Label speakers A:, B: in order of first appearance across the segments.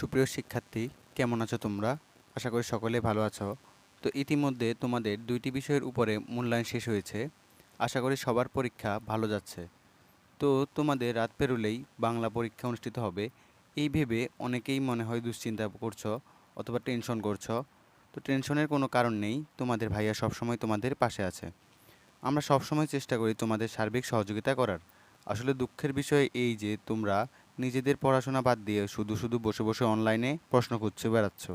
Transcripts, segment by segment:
A: সুপ্রিয় শিক্ষার্থী, কেমন আছো তোমরা? আশা করি সকলে ভালো আছো। তো ইতিমধ্যে তোমাদের দুইটি বিষয়ের উপরে মূল্যায়ন শেষ হয়েছে। আশা করি সবার পরীক্ষা ভালো যাচ্ছে। তো তোমাদের রাত পেরোলেই বাংলা পরীক্ষা অনুষ্ঠিত হবে। এই ভেবে অনেকেই মনে হয় দুশ্চিন্তা করছ অথবা টেনশন করছ। তো টেনশনের কোনো কারণ নেই, তোমাদের ভাইয়া সবসময় তোমাদের পাশে আছে। আমরা সবসময় চেষ্টা করি তোমাদের সার্বিক সহযোগিতা করার। আসলে দুঃখের বিষয় এই যে তোমরা নিজেদের পড়াশোনা বাদ দিয়ে শুধু শুধু বসে বসে অনলাইনে প্রশ্ন খুঁজছে, বেড়াচ্ছ।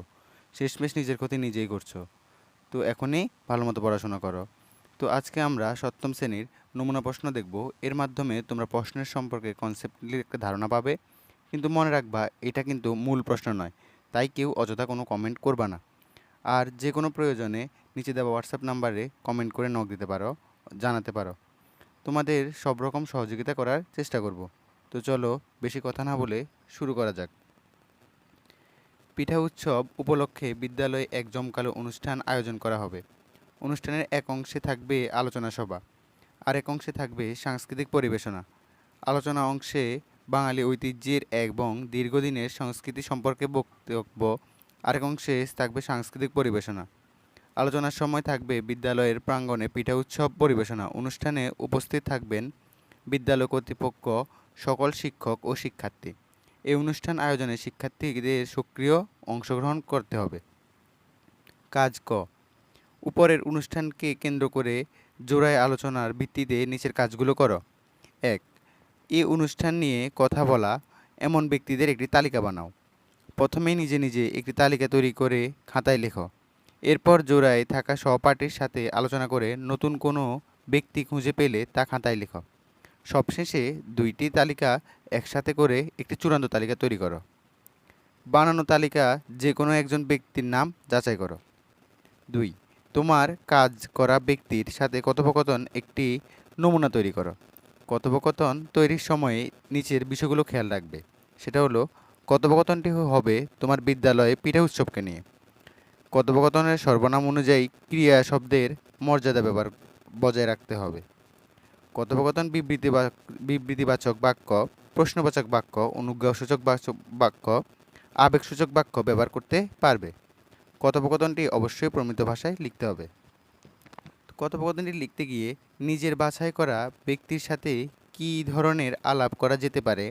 A: শেষমেশ নিজের ক্ষতি নিজেই করছ। তো এখনই ভালো মতো পড়াশোনা করো। তো আজকে আমরা সপ্তম শ্রেণির নমুনা প্রশ্ন দেখব। এর মাধ্যমে তোমরা প্রশ্নের সম্পর্কে কনসেপ্টলি একটা ধারণা পাবে। কিন্তু মনে রাখবা, এটা কিন্তু মূল প্রশ্ন নয়। তাই কেউ অযথা কোনো কমেন্ট করবা না। আর যে কোনো প্রয়োজনে নিচে দেওয়া হোয়াটসঅ্যাপ নাম্বারে কমেন্ট করে নক দিতে পারো, জানাতে পারো। তোমাদের সব রকম সহযোগিতা করার চেষ্টা করব। তো চলো বেশি কথা না বলে শুরু করা যাক। পিঠা উৎসব উপলক্ষে বিদ্যালয়ে এক জমকালো অনুষ্ঠান আয়োজন করা হবে। অনুষ্ঠানের এক অংশে থাকবে আলোচনা সভা, আর এক অংশে থাকবে সাংস্কৃতিক পরিবেশনা। আলোচনা অংশে বাঙালি ঐতিহ্যের এবং দীর্ঘদিনের সংস্কৃতি সম্পর্কে বক্তব্য, আরেক অংশে থাকবে সাংস্কৃতিক পরিবেশনা। আলোচনার সময় থাকবে বিদ্যালয়ের প্রাঙ্গণে পিঠা উৎসব পরিবেশনা। অনুষ্ঠানে উপস্থিত থাকবেন বিদ্যালয় কর্তৃপক্ষ সকল শিক্ষক ও শিক্ষার্থী। এই অনুষ্ঠান আয়োজনে শিক্ষার্থীদের সক্রিয় অংশগ্রহণ করতে হবে। কাজ ক। উপরের অনুষ্ঠানকে কেন্দ্র করে জোড়ায় আলোচনার ভিত্তিতে নিচের কাজগুলো করো। এক এই অনুষ্ঠান নিয়ে কথা বলা, এমন ব্যক্তিদের একটি তালিকা বানাও। প্রথমে নিজে নিজে একটি তালিকা তৈরি করে খাতায় লেখো। এরপর জোড়ায় থাকা সহপাঠীর সাথে আলোচনা করে নতুন কোনো ব্যক্তি খুঁজে পেলে তা খাতায় লেখো। সবশেষে দুইটি তালিকা একসাথে করে একটি চূড়ান্ত তালিকা তৈরি করো। বানানো তালিকা যে কোনো একজন ব্যক্তির নাম যাচাই করো। দুই, তোমার কাজ করা ব্যক্তির সাথে কথোপকথন একটি নমুনা তৈরি করো। কথোপকথন তৈরির সময়ে নিচের বিষয়গুলো খেয়াল রাখবে। সেটা হলো, কথোপকথনটি হবে তোমার বিদ্যালয়ে পিঠা উৎসবকে নিয়ে। কথোপকথনের সর্বনাম অনুযায়ী ক্রিয়া শব্দের মর্যাদা ব্যবহার বজায় রাখতে হবে। কথোপকথন বিবৃতি বিবৃতিবাচক বাক্য, প্রশ্নবাচক বাক্য, অনুজ্ঞাসূচক বাক্য, আবেগসূচক বাক্য ব্যবহার করতে পারবে। কথোপকথনটি অবশ্যই প্রমিত ভাষায় লিখতে হবে। কথোপকথনটি লিখতে গিয়ে নিজের বাছাই করা ব্যক্তির সাথে কী ধরনের আলাপ করা যেতে পারে,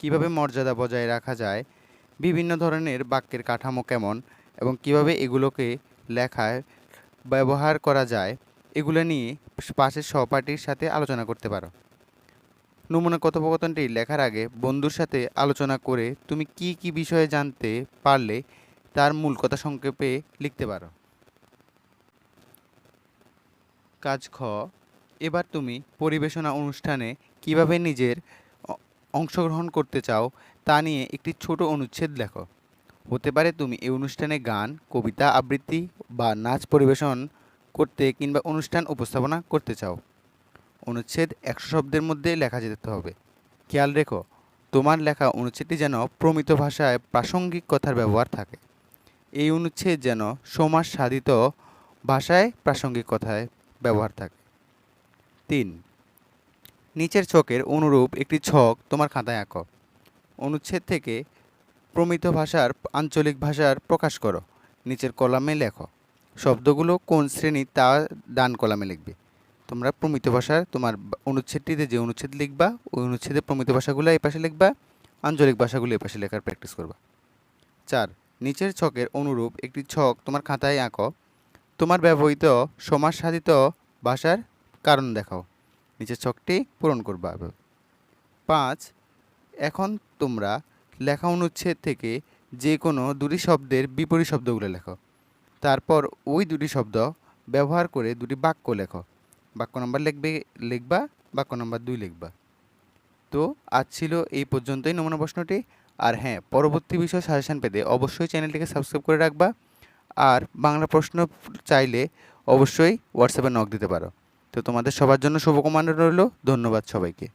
A: কীভাবে মর্যাদা বজায় রাখা যায়, বিভিন্ন ধরনের বাক্যের কাঠামো কেমন, এবং কীভাবে এগুলোকে লেখায় ব্যবহার করা যায় এগুলো নিয়ে পাশের সহপাঠীর সাথে আলোচনা করতে পারো। নমুনা কথোপকথনটি লেখার আগে বন্ধুর সাথে আলোচনা করে তুমি কি কি বিষয়ে জানতে পারলে তার মূল কথা সংক্ষেপে লিখতে পারো। কাজ খ। এবার তুমি পরিবেশনা অনুষ্ঠানে কীভাবে নিজের অংশগ্রহণ করতে চাও তা নিয়ে একটি ছোট অনুচ্ছেদ লেখো। হতে পারে তুমি এই অনুষ্ঠানে গান, কবিতা, আবৃত্তি বা নাচ পরিবেশন করতে কিংবা অনুষ্ঠান উপস্থাপনা করতে চাও। অনুচ্ছেদ একশো শব্দের মধ্যে লেখা যেতে হবে। খেয়াল রেখো, তোমার লেখা অনুচ্ছেদটি যেন প্রমিত ভাষায় প্রাসঙ্গিক কথার ব্যবহার থাকে। এই অনুচ্ছেদ যেন সমাজ সাধিত ভাষায় প্রাসঙ্গিক কথায় ব্যবহার থাকে। তিন, নিচের ছকের অনুরূপ একটি ছক তোমার খাতায় আঁকো। অনুচ্ছেদ থেকে প্রমিত ভাষার আঞ্চলিক ভাষার প্রকাশ করো। নিচের কলামে লেখো। শব্দগুলো কোন শ্রেণির তা ডান কলামে লিখবে। তোমরা প্রমিত ভাষার তোমার অনুচ্ছেদটিতে যে অনুচ্ছেদ লিখবা, ওই অনুচ্ছেদে প্রমিত ভাষাগুলো এই পাশে লিখবা, আঞ্চলিক ভাষাগুলো এই পাশে লেখার প্র্যাকটিস করবা। চার, নিচের ছকের অনুরূপ একটি ছক তোমার খাতায় আঁকো। তোমার ব্যবহৃত সমাজ সাধিত ভাষার কারণ দেখাও। নিচের ছকটি পূরণ করবা পাঁচ, এখন তোমরা লেখা অনুচ্ছেদ থেকে যে কোনো দুটি শব্দের বিপরীত শব্দগুলো লেখো। তারপর ওই দুটি শব্দ ব্যবহার করে দুটি বাক্য লেখো। বাক্য নম্বর লিখবে, লিখবা, বাক্য নম্বর দুই লিখবা। তো আজ ছিল এই পর্যন্তই নমুনা প্রশ্নটি। আর হ্যাঁ পরবর্তী বিষয় সাজেশান পেতে অবশ্যই চ্যানেলটিকে সাবস্ক্রাইব করে রাখবা। আর বাংলা প্রশ্ন চাইলে অবশ্যই হোয়াটসঅ্যাপে নক দিতে পারো। তো তোমাদের সবার জন্য শুভকামনা রইল। ধন্যবাদ সবাইকে।